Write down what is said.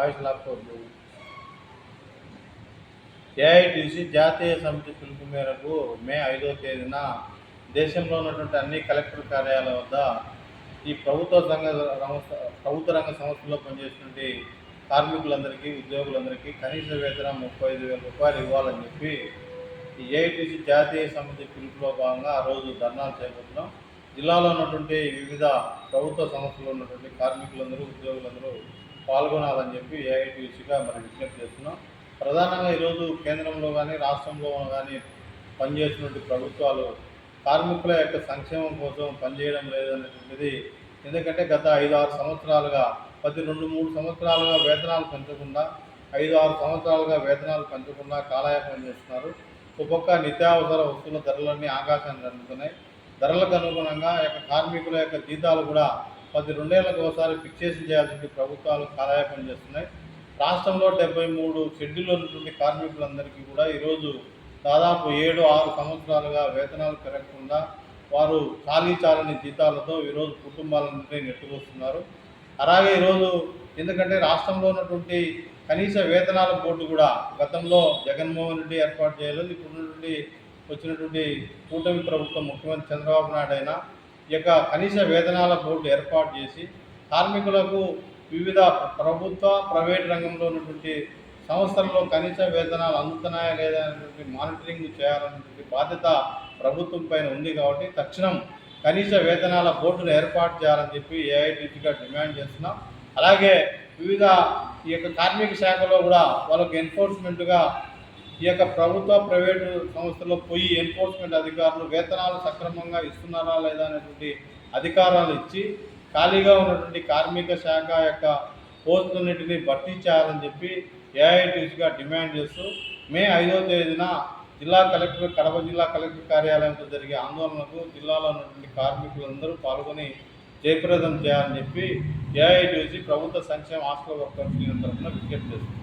Voice AITC జాతీయ సమితి పిలుపు మేరకు మే ఐదో తేదీన దేశంలో ఉన్నటువంటి అన్ని కలెక్టర్ కార్యాలయాల వద్ద ఈ ప్రభుత్వ సంఘ సంస్థ ప్రభుత్వ రంగ సంస్థల్లో పనిచేసినటువంటి కార్మికులందరికీ ఉద్యోగులందరికీ కనీస వేతనం ముప్పై ఐదు వేల రూపాయలు ఇవ్వాలని చెప్పి ఈ ఏఐటీసీ జాతీయ సమితి పిలుపులో భాగంగా ఆ రోజు ధర్నాలు చేపడుతున్నాం జిల్లాలో ఉన్నటువంటి వివిధ ప్రభుత్వ సంస్థలు ఉన్నటువంటి కార్మికులందరూ ఉద్యోగులందరూ పాల్గొనాలని చెప్పి ఏఐటీసీగా మరి విజ్ఞప్తి చేస్తున్నాం. ప్రధానంగా ఈరోజు కేంద్రంలో కానీ రాష్ట్రంలో కానీ పనిచేసినటువంటి ప్రభుత్వాలు కార్మికుల యొక్క సంక్షేమం కోసం పనిచేయడం లేదనేటువంటిది. ఎందుకంటే గత ఐదు ఆరు సంవత్సరాలుగా ప్రతి రెండు మూడు సంవత్సరాలుగా వేతనాలు పెంచకుండా ఐదు ఆరు సంవత్సరాలుగా వేతనాలు పెంచకుండా కాలయాపన చేస్తున్నారు. ఒక్కొక్క నిత్యావసర వస్తువుల ధరలన్నీ ఆకాశాన్ని అందుతున్నాయి. ధరలకు అనుగుణంగా యొక్క కార్మికుల యొక్క జీతాలు కూడా పది రెండేళ్ళకు ఒకసారి ఫిక్సేషన్ చేయాల్సింది ప్రభుత్వాలు కాలయాపన చేస్తున్నాయి. రాష్ట్రంలో డెబ్బై మూడు షెడ్యూల్ ఉన్నటువంటి కార్మికులందరికీ కూడా ఈరోజు దాదాపు ఏడు ఆరు సంవత్సరాలుగా వేతనాలు పెరగకుండా వారు ఖాళీ చాలని జీతాలతో ఈరోజు కుటుంబాలన్నింటినీ నెట్టుకొస్తున్నారు. అలాగే ఈరోజు ఎందుకంటే రాష్ట్రంలో ఉన్నటువంటి కనీస వేతనాల బోర్డు కూడా గతంలో జగన్మోహన్ రెడ్డి ఏర్పాటు చేయలేదు. ఇప్పుడు ఉన్నటువంటి వచ్చినటువంటి కూటమి ప్రభుత్వం ముఖ్యమంత్రి చంద్రబాబు నాయుడు అయినా ఈ యొక్క కనీస వేతనాల బోర్డు ఏర్పాటు చేసి కార్మికులకు వివిధ ప్రభుత్వ ప్రైవేట్ రంగంలో ఉన్నటువంటి సంస్థల్లో కనీస వేతనాలు అందుతున్నాయా లేదా అనేటువంటి మానిటరింగ్ చేయాలనేటువంటి బాధ్యత ప్రభుత్వం పైన ఉంది కాబట్టి తక్షణం కనీస వేతనాల బోర్డును ఏర్పాటు చేయాలని చెప్పి ఏఐటీసీగా డిమాండ్ చేస్తున్నాం. అలాగే వివిధ ఈ యొక్క కార్మిక శాఖలో కూడా వాళ్ళకి ఎన్ఫోర్స్మెంట్గా ఈ యొక్క ప్రభుత్వ ప్రైవేటు సంస్థల్లో పోయి ఎన్ఫోర్స్మెంట్ అధికారులు వేతనాలు సక్రమంగా ఇస్తున్నారా లేదా అనేటువంటి అధికారాలు ఇచ్చి ఖాళీగా ఉన్నటువంటి కార్మిక శాఖ యొక్క పోస్టులన్నింటినీ భర్తీ చేయాలని చెప్పి ఏఐటీసీగా డిమాండ్ చేస్తూ మే ఐదో తేదీన జిల్లా కలెక్టర్ కడప జిల్లా కలెక్టర్ కార్యాలయంలో జరిగే ఆందోళనకు జిల్లాలో ఉన్నటువంటి కార్మికులందరూ పాల్గొని జయప్రదం చేయాలని చెప్పి ఏఐటీసీ ప్రభుత్వ సంక్షేమ హాస్టల్ వర్కర్స్ యూనియన్ తరఫున విజ్ఞప్తి చేస్తుంది.